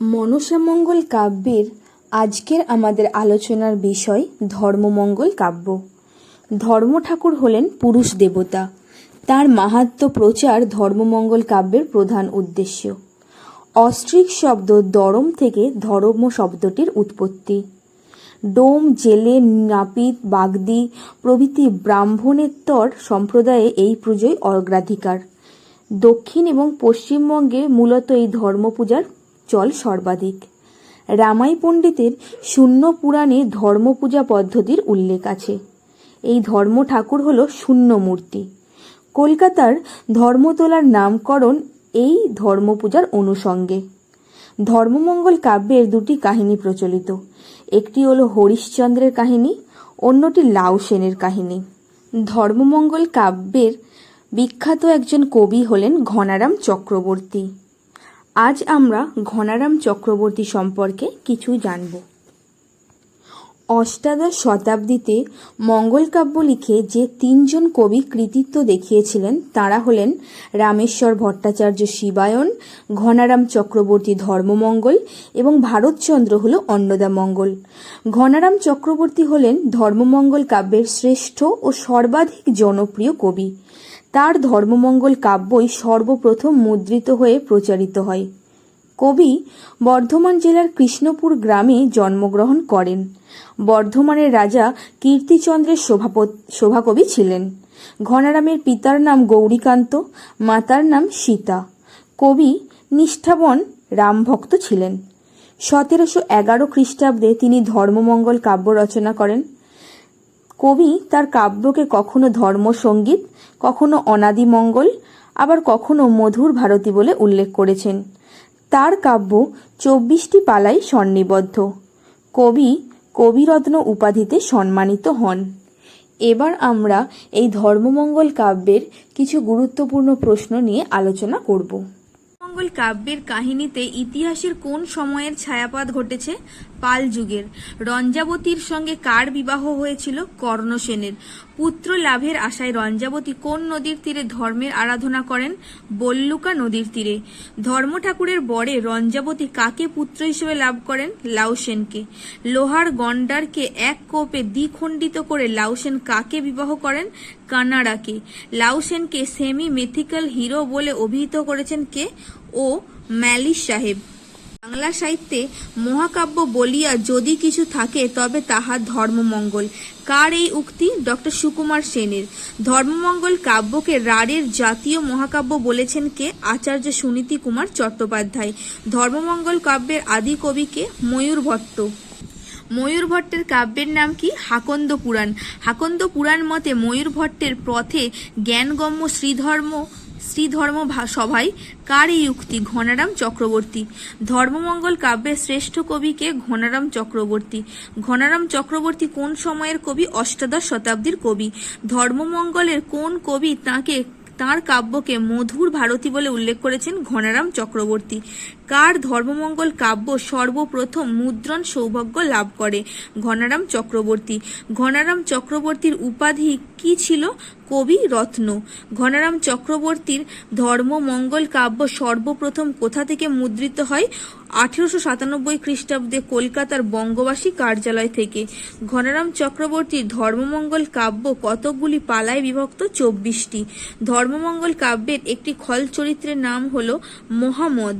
মনসামঙ্গল কাব্যের আজকের আমাদের আলোচনার বিষয় ধর্মমঙ্গল কাব্য। ধর্ম ঠাকুর হলেন পুরুষ দেবতা। তার মাহাত্ম্য প্রচার ধর্মমঙ্গল কাব্যের প্রধান উদ্দেশ্য। অস্ট্রিক শব্দ দরম থেকে ধর্ম শব্দটির উৎপত্তি। ডোম, জেলে, নাপিত, বাগদি প্রভৃতি ব্রাহ্মণেত্তর সম্প্রদায়ে এই পুজোয় অগ্রাধিকার। দক্ষিণ এবং পশ্চিমবঙ্গে মূলত এই ধর্মপূজার চল সর্বাধিক। রামাই পণ্ডিতের শূন্য পুরাণে ধর্মপূজা পদ্ধতির উল্লেখ আছে। এই ধর্ম ঠাকুর হল শূন্য মূর্তি। কলকাতার ধর্মতলার নামকরণ এই ধর্মপূজার অনুষঙ্গে ধর্মমঙ্গল কাব্যের দুটি কাহিনী প্রচলিত। একটি হল হরিশ্চন্দ্রের কাহিনী, অন্যটি লাউ সেনের কাহিনী। ধর্মমঙ্গল কাব্যের বিখ্যাত একজন কবি হলেন ঘনারাম চক্রবর্তী। আজ আমরা ঘনারাম চক্রবর্তী সম্পর্কে কিছু জানব। অষ্টাদশ শতাব্দীতে মঙ্গল কাব্য লিখে যে তিনজন কবি কৃতিত্ব দেখিয়েছিলেন, তারা হলেন রামেশ্বর ভট্টাচার্য শিবায়ন, ঘনারাম চক্রবর্তী ধর্মমঙ্গল এবং ভারতচন্দ্র হল অন্নদামঙ্গল ঘনারাম চক্রবর্তী হলেন ধর্মমঙ্গল কাব্যের শ্রেষ্ঠ ও সর্বাধিক জনপ্রিয় কবি। তার ধর্মমঙ্গল কাব্যই সর্বপ্রথম মুদ্রিত হয়ে প্রচারিত হয়। কবি বর্ধমান জেলার কৃষ্ণপুর গ্রামে জন্মগ্রহণ করেন। বর্ধমানের রাজা কীর্তিচন্দ্রের শোভাপত শোভাকবি ছিলেন। ঘনারামের পিতার নাম গৌরীকান্ত, মাতার নাম সীতা। কবি নিষ্ঠাবন রামভক্ত ছিলেন। সতেরোশো এগারো খ্রিস্টাব্দে তিনি ধর্মমঙ্গল কাব্য রচনা করেন। কবি তার কাব্যকে কখনো ধর্মসঙ্গীত, কখনো অনাদিমঙ্গল, আবার কখনো মধুর ভারতী বলে উল্লেখ করেছেন। তার কাব্য চব্বিশটি পালায় সন্নিবদ্ধ কবি কবিরত্ন উপাধিতে সম্মানিত হন। এবার আমরা এই ধর্মমঙ্গল কাব্যের কিছু গুরুত্বপূর্ণ প্রশ্ন নিয়ে আলোচনা করব। মঙ্গল কাব্যের কাহিনীতে ইতিহাসের কোন সময়ের ছায়াপাত ঘটেছে? পাল যুগের। রঞ্জাবতীর সঙ্গে কার বিবাহ হয়েছিল? কর্ণসেনের পুত্র লাভের আশায় রঞ্জাবতী কোন নদীর তীরে ধর্মের আরাধনা করেন? বল্লুকা নদীর তীরে। ধর্ম ঠাকুরের বরে রঞ্জাবতী কাকে পুত্র হিসেবে লাভ করেন? লাউসেনকে লোহার গন্ডারকে এক কোপে দ্বিখণ্ডিত করে লাউসেন কাকে বিবাহ করেন? কানাডাকে। লাউসেনকে সেমি মেথিক্যাল হিরো বলে অভিহিত করেছেন কে? ও ম্যালিস সাহেব। বাংলা সাহিত্যে মহাকাব্য বলিয়া যদি কিছু থাকে, তবে তাহা ধর্মমঙ্গল। কার এই উক্তি? ডক্টর সুকুমার সেনের। ধর্মমঙ্গল কাব্যকে রাঢ়ের জাতীয় মহাকাব্য বলেছেন কে? আচার্য সুনীতি কুমার চট্টোপাধ্যায়। ধর্মমঙ্গল কাব্যের আদি কবি কে ময়ূর ভট্ট। ময়ূর ভট্টের কাব্যের নাম কি? হাকন্দ পুরাণ। হাকন্দ পুরাণ মতে ময়ূর ভট্টের পথে জ্ঞানগম্য শ্রীধর্ম শ্রীধর্ম সভায় কার এই উক্তি ঘনারাম চক্রবর্তী? ধর্মমঙ্গল কাব্যের শ্রেষ্ঠ কবিকে ঘনারাম চক্রবর্তী? ঘনারাম চক্রবর্তী কোন সময়ের কবি? অষ্টাদশ শতাব্দীর কবি। ধর্মমঙ্গলের কোন কবি তাকে তাঁর কাব্যকে মধুর ভারতী বলে উল্লেখ করেছেন ঘনারাম চক্রবর্তী? কার ধর্মমঙ্গল কাব্য সর্বপ্রথম মুদ্রণ সৌভাগ্য লাভ করে? ঘনারাম চক্রবর্তী। ঘনারাম চক্রবর্তীর উপাধি কি ছিল? কবি রত্ন। ঘনারাম চক্রবর্তীর ধর্মমঙ্গল কাব্য সর্বপ্রথম কোথা থেকে মুদ্রিত হয়? আঠেরোশো সাতানব্বই খ্রিস্টাব্দে কলকাতার বঙ্গবাসী কার্যালয় থেকে। ঘনারাম চক্রবর্তীর ধর্মমঙ্গল কাব্য কতকগুলি পালায় বিভক্ত? চব্বিশটি। ধর্মমঙ্গল কাব্যের একটি খল চরিত্রের নাম হল মোহাম্মদ